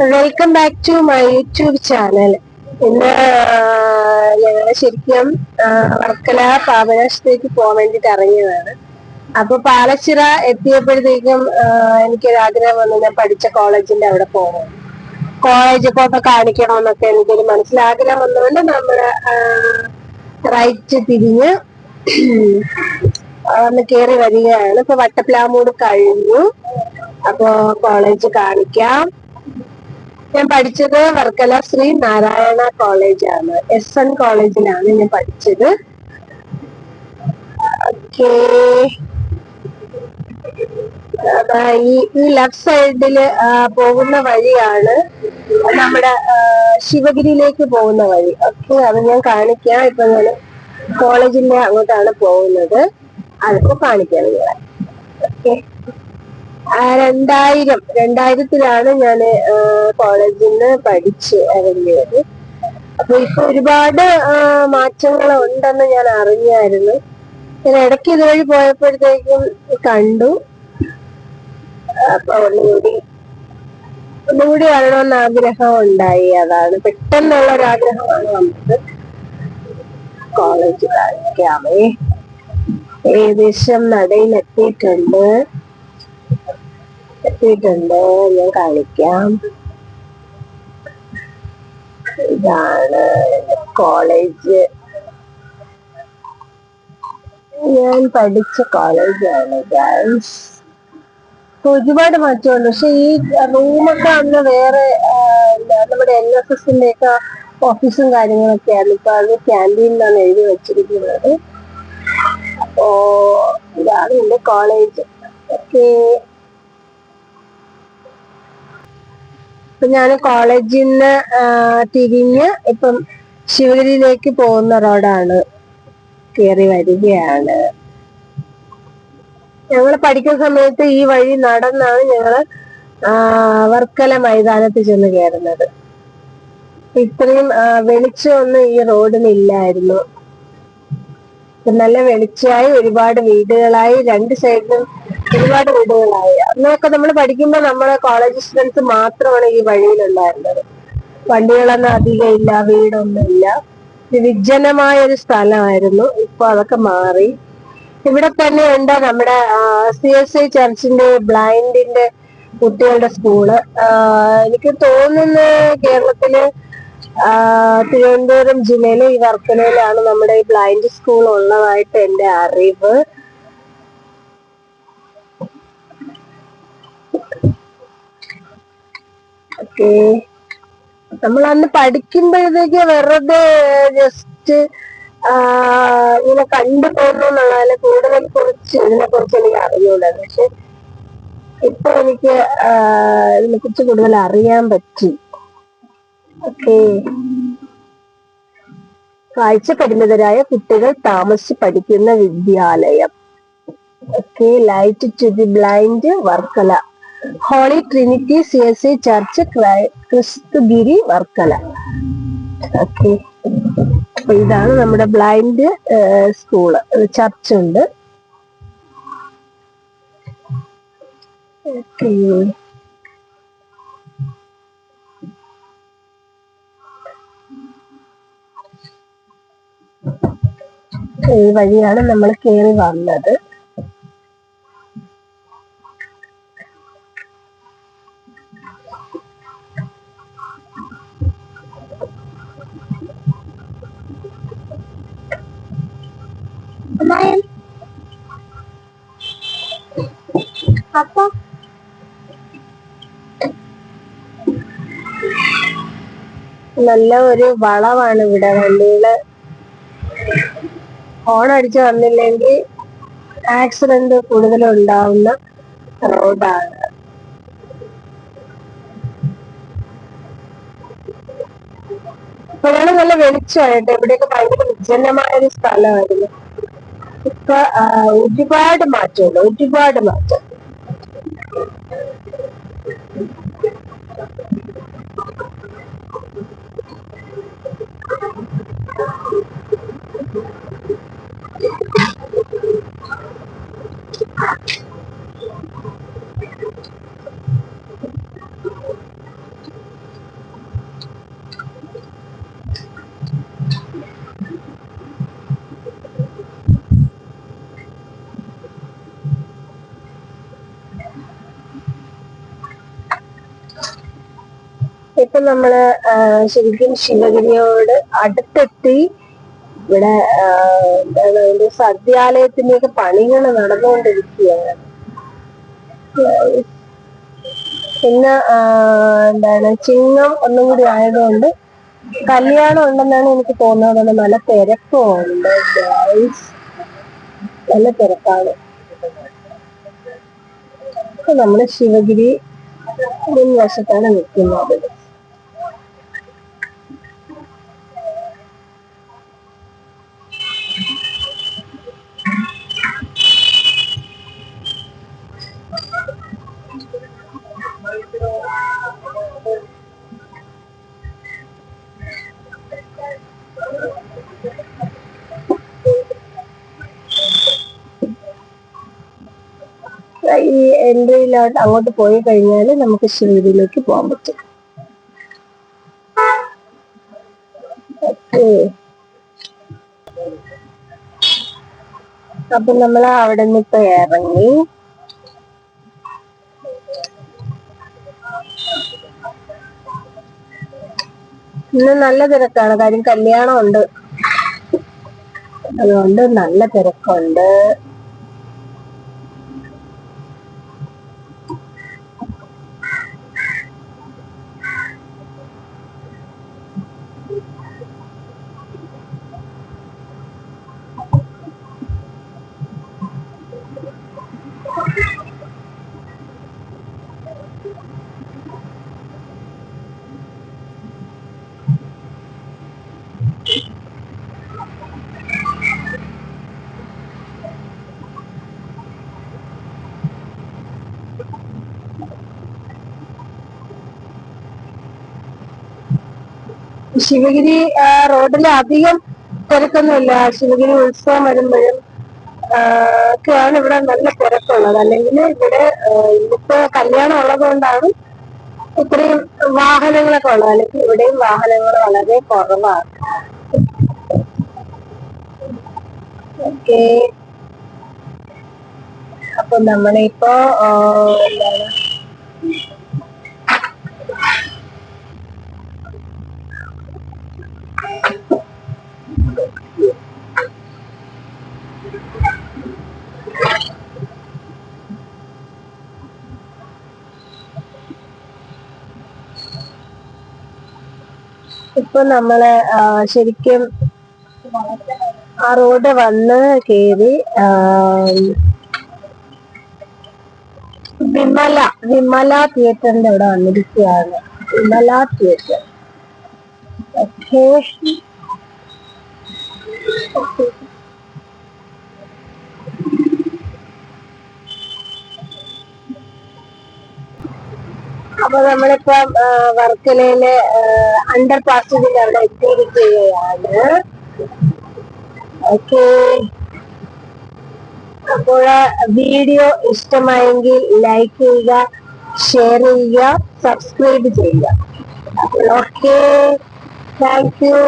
Welcome back to my YouTube channel ഇന്ന് ഞങ്ങൾ ശരിക്കും വർക്കല പാപനാശത്തേക്ക് പോകാൻ വേണ്ടിട്ട് ഇറങ്ങിയതാണ്. അപ്പൊ പാലച്ചിറ എത്തിയപ്പോഴത്തേക്കും എനിക്ക് എനിക്കൊരു ആഗ്രഹം വന്നു ഞാൻ പഠിച്ച കോളേജിന്റെ അവിടെ പോകണം കോളേജ് ഫോട്ടോ കാണിക്കണമെന്നൊക്കെ എനിക്കൊരു മനസ്സിൽ ആഗ്രഹം വന്നുകൊണ്ട് നമ്മൾ റൈറ്റ് തിരിഞ്ഞ് ഒന്ന് കയറി വരികയാണ്. ഇപ്പൊ വട്ടപ്ലാമൂട് കഴിഞ്ഞു. അപ്പോ കോളേജ് കാണിക്കാം. ഞാൻ പഠിച്ചത് വർക്കല ശ്രീ നാരായണ കോളേജ് ആണ് എസ് എൻ കോളേജിലാണ് ഞാൻ പഠിച്ചത്. ഈ ഈ ലെഫ്റ്റ് സൈഡിൽ പോകുന്ന വഴിയാണ് നമ്മുടെ ശിവഗിരിയിലേക്ക് പോകുന്ന വഴി. ഓക്കെ അത് ഞാൻ കാണിക്കാം. ഇപ്പൊ ഞാൻ കോളേജിന്റെ അങ്ങോട്ടാണ് പോകുന്നത്. അതിപ്പോ കാണിക്കാം നിങ്ങളെ. ഓക്കെ രണ്ടായിരം. രണ്ടായിരത്തിലാണ് ഞാൻ കോളേജിൽ നിന്ന് പഠിച്ച് ഇറങ്ങിയത്. അപ്പൊ ഇപ്പൊ ഒരുപാട് മാറ്റങ്ങൾ ഉണ്ടെന്ന് ഞാൻ അറിഞ്ഞായിരുന്നു. ഞാൻ ഇടയ്ക്ക് ഇതുവഴി പോയപ്പോഴത്തേക്കും കണ്ടു. അപ്പൊ ഒന്നുകൂടി ഒന്നുകൂടി വരണമെന്ന് ആഗ്രഹം ഉണ്ടായി അതാണ് പെട്ടെന്നുള്ള ഒരു ആഗ്രഹമാണ് വന്നത് കോളേജ് കാണിക്കാമേ ഏകദേശം നടയിൽ എത്തിയിട്ടുണ്ട്? ഞാൻ കാണിക്കാം ഇതാണ് കോളേജ് ഞാൻ പഠിച്ച കോളേജാണ് ഗൈസ് ഒരുപാട് മാറ്റമുണ്ട്. പക്ഷെ ഈ റൂമൊക്കെ അന്ന് വേറെ നമ്മുടെ എൻ എസ് എസിന്റെ ഒക്കെ ഓഫീസും കാര്യങ്ങളൊക്കെയാണ് ഇപ്പൊ അത് ക്യാന്റീനിലാണ് എഴുതി വെച്ചിരിക്കുന്നത്. അപ്പോ ഇതാണ് എന്റെ കോളേജ് ഓക്കെ. ഇപ്പൊ ഞാൻ കോളേജിൽ നിന്ന് തിരിഞ്ഞ് ഇപ്പം ശിവഗിരിയിലേക്ക് പോകുന്ന റോഡാണ്. കയറി വരികയാണ്. ഞങ്ങൾ പഠിക്കുന്ന സമയത്ത് ഈ വഴി നടന്നാണ് ഞങ്ങൾ വർക്കല മൈതാനത്ത് ചെന്ന് കയറുന്നത്. ഇത്രയും വെളിച്ചമൊന്നും ഈ റോഡിന് ഇല്ലായിരുന്നു. നല്ല വെളിച്ചമായി ഒരുപാട് വീടുകളായി രണ്ട് സൈഡിലും ഒരുപാട് വീടുകളായി അന്നൊക്കെ നമ്മൾ പഠിക്കുമ്പോൾ നമ്മളെ കോളേജ് സ്റ്റുഡൻസ് മാത്രമാണ് ഈ വഴിയിലുണ്ടായിരുന്നത്. വണ്ടികളൊന്നും അധികം ഇല്ല വീടൊന്നും ഇല്ല. ഇത് വിജനമായ ഒരു സ്ഥലമായിരുന്നു. ഇപ്പൊ അതൊക്കെ മാറി. ഇവിടെ തന്നെ ഉണ്ട് നമ്മുടെ സി എസ് ഐ ചർച്ചിന്റെ ബ്ലൈൻഡിന്റെ കുട്ടികളുടെ സ്കൂൾ. എനിക്ക് തോന്നുന്നു കേരളത്തിൽ തിരുവനന്തപുരം ജില്ലയിലെ ഈ വർക്കലയിലാണ് നമ്മുടെ ഈ ബ്ലൈൻഡ് സ്കൂൾ ഉള്ളതായിട്ട് എന്റെ അറിവ്. ഓക്കെ. നമ്മൾ അന്ന് പഠിക്കുമ്പോഴത്തേക്ക് വെറുതെ ജസ്റ്റ് ഇങ്ങനെ കണ്ടു പോകുന്നു എന്നുള്ളതിനെ കൂടുതൽ കുറിച്ച് ഇതിനെ കുറിച്ച് എനിക്ക് അറിഞ്ഞൂടാ. പക്ഷെ ഇപ്പൊ എനിക്ക് ഇതിനെ കുറിച്ച് കൂടുതൽ അറിയാൻ പറ്റി. ഓക്കെ. കാഴ്ച പരിമിതരായ കുട്ടികൾ താമസിച്ച് പഠിക്കുന്ന വിദ്യാലയം. Okay light to the blind Varkala. Holy Trinity C S C church Kristhugiri Varkala. Okay. ഇതാണ് നമ്മുടെ ബ്ലൈൻഡ് സ്കൂൾ ചർച്ച് ഉണ്ട് ഈ വഴിയാണ് നമ്മൾ കയറി വന്നത്. അപ്പൊ? നല്ല ഒരു വളവാണ് ഇവിടെ വണ്ടികൾ. ഹോൺ അടിച്ചു വന്നില്ലെങ്കിൽ ആക്സിഡന്റ് കൂടുതൽ ഉണ്ടാവുന്ന റോഡാണ് ഇപ്പോഴാണ് നല്ല വെളിച്ചമായിട്ട് ഇവിടെയൊക്കെ ഭയങ്കര വിജനമായ ഒരു സ്ഥലമായിരുന്നു. ഇപ്പൊ ഒരുപാട് മാറ്റമുണ്ട് ഒരുപാട് മാറ്റം. ഇപ്പൊ നമ്മൾ ശരിക്കും ശിവഗിരിയോട് അടുത്തെത്തി ഇവിടെ എന്താണ് ഒരു സദ്യാലയത്തിന്റെയൊക്കെ പണികൾ നടന്നുകൊണ്ടിരിക്കുകയാണ്. പിന്നെ എന്താണ് ചിങ്ങം ഒന്നും കൂടി ആയതുകൊണ്ട് കല്യാണം ഉണ്ടെന്നാണ് എനിക്ക് തോന്നുന്നത്. നല്ല തിരക്കുണ്ട്. നല്ല തിരക്കാണ്. നമ്മൾ ശിവഗിരി മുൻവശത്താണ് നിൽക്കുന്നത്. ഈ എൻട്രിയിലോട്ട് അങ്ങോട്ട് പോയി കഴിഞ്ഞാൽ നമുക്ക് ശ്രീതിയിലേക്ക് പോകാൻ പറ്റും. അപ്പൊ നമ്മൾ അവിടെ നിന്ന് ഇപ്പൊ ഇറങ്ങി ഇന്ന് നല്ല തിരക്കാണ്. കാര്യം കല്യാണം ഉണ്ട് അതുകൊണ്ട് നല്ല തിരക്കുണ്ട്. ശിവഗിരി റോഡിൽ അധികം തിരക്കൊന്നുമില്ല. ശിവഗിരി ഉത്സവം വരുമ്പോഴും ഒക്കെയാണ് ഇവിടെ നല്ല തിരക്കുള്ളത്. അല്ലെങ്കിൽ ഇവിടെ ഇന്നിപ്പോ കല്യാണം ഉള്ളത് കൊണ്ടാണ് ഇത്രയും വാഹനങ്ങളൊക്കെ ഉള്ളത്. അല്ലെങ്കിൽ ഇവിടെയും വാഹനങ്ങൾ വളരെ കുറവാണ്. ഓക്കെ. അപ്പൊ നമ്മളിപ്പോ എന്താണ്? ഇപ്പൊ നമ്മൾ ശരിക്കും ആ റോഡ് വന്ന് കേറി വിമല. വിമല തിയേറ്ററിന്റെ അവിടെ വന്നിരിക്കുകയാണ്. വിമല തിയേറ്റർ. ഓക്കെ അപ്പൊ നമ്മളിപ്പം വർക്കലയിൽ അണ്ടർ പാസ്റ്റിൽ അവിടെ എത്തിയിരിക്കുകയാണ് ഓക്കെ. അപ്പോൾ വീഡിയോ ഇഷ്ടമായെങ്കിൽ ലൈക്ക് ചെയ്യുക ഷെയർ ചെയ്യുക സബ്സ്ക്രൈബ് ചെയ്യുക. Okay thank you